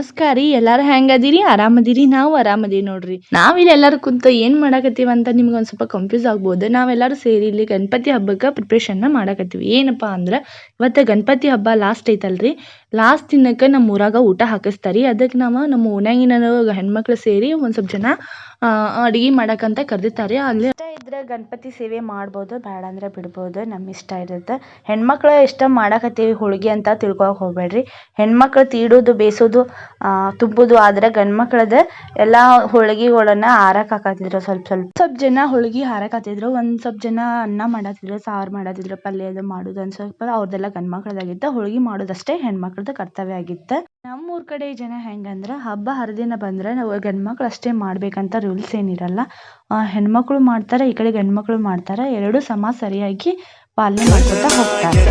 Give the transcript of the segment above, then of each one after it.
ನಮಸ್ಕಾರ ರೀ ಎಲ್ಲಾರು ಹೆಂಗದಿರಿ? ಆರಾಮದಿರಿ? ನಾವು ಆರಾಮದೀವಿ ನೋಡ್ರಿ. ನಾವಿಲ್ಲಿ ಎಲ್ಲಾರು ಕುಂತ ಏನ್ ಮಾಡಾಕತ್ತೀವಿ ಅಂತ ನಿಮ್ಗೆ ಒಂದ್ ಸ್ವಲ್ಪ ಕನ್ಫ್ಯೂಸ್ ಆಗ್ಬೋದು. ನಾವೆಲ್ಲರೂ ಸೇರಿ ಇಲ್ಲಿ ಗಣಪತಿ ಹಬ್ಬಕ್ಕೆ ಪ್ರಿಪ್ರೇಷನ್ ಮಾಡಾಕತ್ತೀವಿ. ಏನಪ್ಪಾ ಅಂದ್ರ, ಇವತ್ತ ಗಣಪತಿ ಹಬ್ಬ ಲಾಸ್ಟ್ ಐತಲ್ರಿ? ಲಾಸ್ಟ್ ದಿನಕ್ಕೆ ನಮ್ಮ ಊರಾಗ ಊಟ ಹಾಕಿಸ್ತಾರಿ. ಅದಕ್ಕೆ ನಾವು ನಮ್ಮ ಓಣ್ಯಾಗಿನ ಹೆಣ್ಮಕ್ಳು ಸೇರಿ ಒಂದ್ ಸ್ವಲ್ಪ ಜನ ಅಡಿಗೆ ಮಾಡೋಕ್ಕಂತ ಕರೆದಿರ್ತಾರೆ. ಅಲ್ಲಿ ಇಷ್ಟ ಇದ್ರೆ ಗಣಪತಿ ಸೇವೆ ಮಾಡ್ಬೋದು ಬೇಡ ಅಂದ್ರೆ ಬಿಡ್ಬೋದು ನಮ್ಮ ಇಷ್ಟ ಇರುತ್ತೆ. ಹೆಣ್ಮಕ್ಳು ಇಷ್ಟ ಮಾಡಕತ್ತೀವಿ ಹೋಳಿಗೆ ಅಂತ ತಿಳ್ಕೊಳಕ್ ಹೋಗ್ಬೇಡ್ರಿ. ಹೆಣ್ಮಕ್ಳು ತೀಡೋದು ಬೇಯಿಸೋದು ತುಂಬುದು ಆದ್ರೆ ಗಂಡ್ ಮಕ್ಳದ ಎಲ್ಲಾ ಹೋಳಿಗೆಗಳನ್ನ ಹಾರಕ್ ಹಾಕತಿದ್ರು ಸ್ವಲ್ಪ ಸ್ವಲ್ಪ. ಸ್ವಲ್ಪ ಜನ ಹೋಳಿಗೆ ಹಾರಕತ್ತಿದ್ರು, ಒಂದ್ ಸ್ವಲ್ಪ ಜನ ಅನ್ನ ಮಾಡತ್ತಿದ್ರು, ಸಾರ್ ಮಾಡತ್ತಿದ್ರು, ಪಲ್ಯ ಅದು ಮಾಡೋದು ಒಂದ್ ಸ್ವಲ್ಪ, ಅವ್ರದೆಲ್ಲ ಗಂಡ್ ಮಕ್ಳದಾಗಿತ್ತ ಹೋಳಿಗೆ ಮಾಡೋದಷ್ಟೇ ಹೆಣ್ಮಕ್ಳದ ಕರ್ತವ್ಯ ಆಗಿತ್ತ. ನಮ್ಮೂರ್ ಕಡೆ ಜನ ಹೆಂಗಂದ್ರ ಹಬ್ಬ ಹರಿದಿನ ಬಂದ್ರೆ ನಾವು ಗಂಡ್ ಮಕ್ಳು ಅಷ್ಟೇ ಮಾಡಬೇಕಂತ ರೂಲ್ಸ್ ಏನಿರಲ್ಲ. ಹೆಣ್ಮಕ್ಳು ಮಾಡ್ತಾರೆ, ಈ ಕಡೆ ಗಂಡ್ ಮಕ್ಳು ಮಾಡ್ತಾರೆ, ಎರಡು ಸಮ ಸರಿಯಾಗಿ ಪಾಲನೆ ಮಾಡ್ಕೊತಾ ಹೋಗ್ತಾರೆ.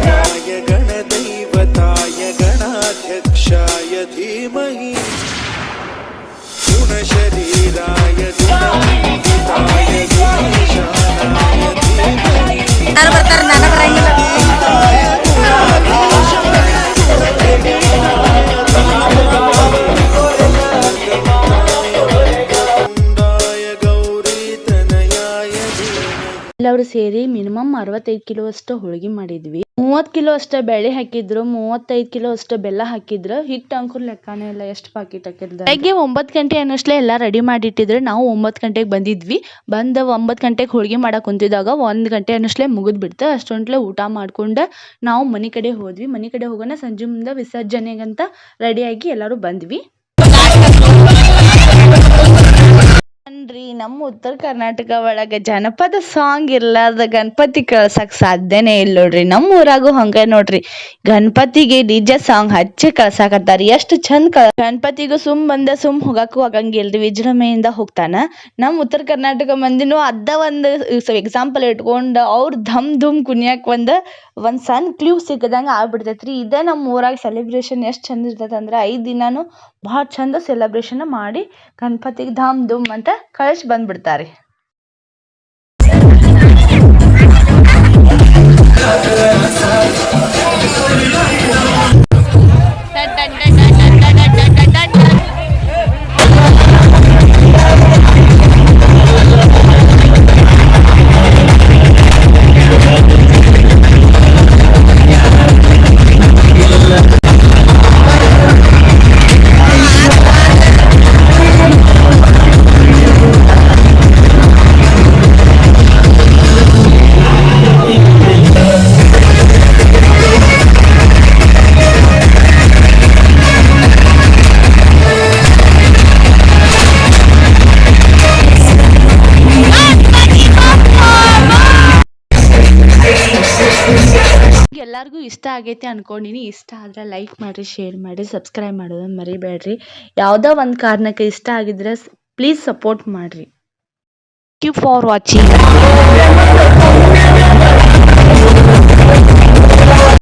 ಎಲ್ಲರೂ ಸೇರಿ ಮಿನಿಮಮ್ ಅರವತ್ತೈದು ಕಿಲೋ ಅಷ್ಟು ಹೋಳಿಗೆ ಮಾಡಿದ್ವಿ. ಮೂವತ್ ಕಿಲೋ ಅಷ್ಟು ಬೇಳೆ ಹಾಕಿದ್ರು, ಮೂವತ್ತೈದು ಕಿಲೋ ಅಷ್ಟು ಬೆಲ್ಲ ಹಾಕಿದ್ರು. ಹಿಟ್ಟು ಅಂಕುರ್ ಲೆಕ್ಕನೇ ಇಲ್ಲ, ಎಷ್ಟು ಪಾಕಿಟ್ ಹಾಕಿದ್ರು ಬೆಳಗ್ಗೆ ಒಂಬತ್ತು ಗಂಟೆ ಅನ್ನೋಷ್ಟಲೇ ಎಲ್ಲ ರೆಡಿ ಮಾಡಿಟ್ಟಿದ್ರು. ನಾವು ಒಂಬತ್ತು ಗಂಟೆಗೆ ಬಂದಿದ್ವಿ. ಬಂದ ಒಂಬತ್ತು ಗಂಟೆಗೆ ಹೋಳಿಗೆ ಮಾಡಾಕ ಕುಂತಿದ್ದಾಗ ಒಂದು ಗಂಟೆ ಅನ್ನೋಷ್ಟಲೇ ಮುಗಿದ್ ಬಿಡ್ತು ಅಷ್ಟೊಂಟ್ಲೆ ಊಟ ಮಾಡ್ಕೊಂಡು ನಾವು ಮನೆ ಕಡೆ ಹೋದ್ವಿ. ಮನೆ ಕಡೆ ಹೋಗೋಣ, ಸಂಜೆ ಮುಂದೆ ವಿಸರ್ಜನೆಗಂತ ರೆಡಿಯಾಗಿ ಎಲ್ಲರೂ ಬಂದ್ವಿ. ಅನ್ರಿ ನಮ್ಮ ಉತ್ತರ ಕರ್ನಾಟಕ ಒಳಗ ಜನಪದ ಸಾಂಗ್ ಇರ್ಲಾರ್ದ ಗಣಪತಿ ಕಳ್ಸಕ್ ಸಾಧ್ಯನೇ ಇಲ್ಲ ನೋಡ್ರಿ. ನಮ್ಮ ಊರಾಗೂ ಹಂಗೆ ನೋಡ್ರಿ. ಗಣಪತಿಗೆ ಡಿಜೆ ಸಾಂಗ್ ಹಚ್ಚಿ ಕಳ್ಸಾಕತ್ತಾರ. ಎಷ್ಟು ಚಂದ ಕ, ಗಣಪತಿಗೂ ಸುಮ್ ಬಂದ ಸುಮ್ ಹೋಗಕ್ಕೂ ಆಗಂಗಿಲ್ರಿ. ವಿಜೃಂಭಣೆಯಿಂದ ಹೋಗ್ತಾನ. ನಮ್ಮ ಉತ್ತರ ಕರ್ನಾಟಕ ಮಂದಿನೂ ಅದ ಒಂದು ಎಕ್ಸಾಂಪಲ್ ಇಟ್ಕೊಂಡು ಅವ್ರ ಧಮ್ ಧುಮ್ ಕುಣಿಯಕ್ ಒಂದ್, ಒಂದು ಸಣ್ಣ ಕ್ಲೂ ಸಿಕ್ಕದಂಗ ಆಗ್ಬಿಡ್ತೈತ್ರಿ. ಇದೇ ನಮ್ಮ ಊರಾಗ ಸೆಲೆಬ್ರೇಷನ್ ಎಷ್ಟು ಚಂದ ಇರ್ತೈತೆ ಅಂದ್ರೆ ಐದ್ ದಿನಾನು ಭಾಳ ಚಂದ ಸೆಲೆಬ್ರೇಷನ್ ಮಾಡಿ ಗಣಪತಿಗೆ ಧಾಮ್ ಧುಮ್ ಅಂತ ಕಳಿಸಿ ಬಂದ್ಬಿಡ್ತಾರೆ ಎಲ್ಲರಿಗೂ ಇಷ್ಟ ಆಗೈತೆ ಅನ್ಕೊಂಡಿನಿ. ಇಷ್ಟ ಆದರೆ ಲೈಕ್ ಮಾಡಿರಿ ಶೇರ್ ಮಾಡಿರಿ ಸಬ್ಸ್ಕ್ರೈಬ್ ಮಾಡೋದನ್ನ ಮರಿಬೇಡ್ರಿ. ಯಾವುದೋ ಒಂದು ಕಾರಣಕ್ಕೆ ಇಷ್ಟ ಆಗಿದ್ರೆ ಪ್ಲೀಸ್ ಸಪೋರ್ಟ್ ಮಾಡಿರಿ. Thank you for watching